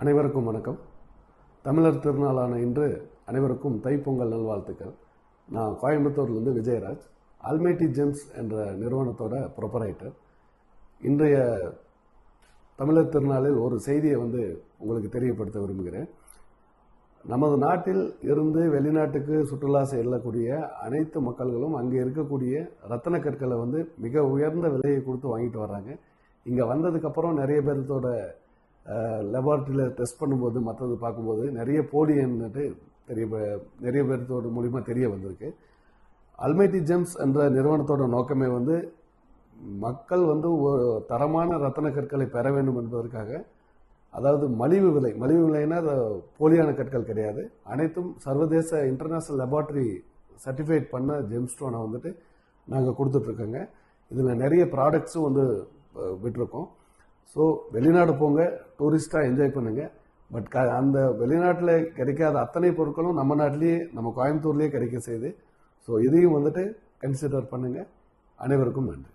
அனைவருக்கும் வணக்கம். தமிழர் திருநாளான இன்று அனைவருக்கும் தைப்பொங்கல் நல்வாழ்த்துக்கள். நான் கோயம்புத்தூர்லேருந்து விஜயராஜ் அல்மேட்டி ஜெம்ஸ் என்ற நிறுவனத்தோட ப்ரொப்பரைட்டர் இன்றைய தமிழர் திருநாளில் ஒரு செய்தியை வந்து உங்களுக்கு தெரியப்படுத்த விரும்புகிறேன். நமது நாட்டில் இருந்து வெளிநாட்டுக்கு சுற்றுலா செல்லக்கூடிய அனைத்து மக்கள்களும் அங்கே இருக்கக்கூடிய ரத்தன கற்களை வந்து மிக உயர்ந்த விலையை கொடுத்து வாங்கிட்டு வர்றாங்க. இங்கே வந்ததுக்கப்புறம் நிறைய பேர்த்தோட லெபார்ட்டரியில் டெஸ்ட் பண்ணும்போது மற்றது பார்க்கும்போது நிறைய போலியன்னுட்டு தெரிய நிறைய பேர்த்தோட மூலிமா தெரிய வந்திருக்கு. அல்மைட்டி ஜெம்ஸ் என்ற நிறுவனத்தோட நோக்கமே வந்து மக்கள் வந்து ஒரு தரமான ரத்தன கற்களை பெற வேண்டும் என்பதற்காக அதாவது மலிவு விலை மலிவு விலைன்னா அது போலியான கற்கள் கிடையாது. அனைத்தும் சர்வதேச இன்டர்நேஷ்னல் லெபார்ட்டரி சர்டிஃபைட் பண்ண ஜெம் ஸ்டோனை வந்துட்டு நாங்கள் கொடுத்துட்ருக்கோங்க இதில் நிறைய ப்ராடக்ட்ஸும் வந்து விட்டுருக்கோம் விட்டிருக்கோம். ஸோ வெளிநாடு போங்க டூரிஸ்டாக என்ஜாய் பண்ணுங்க. பட் க அந்த வெளிநாட்டில் கிடைக்காத அத்தனை பொருட்களும் நம்ம நாட்டிலேயே நம்ம கோயம்புத்தூர்லேயே கிடைக்க செய்யுது. ஸோ இதையும் வந்துட்டு கன்சிடர் பண்ணுங்கள் அனைவருக்கும் நன்றி.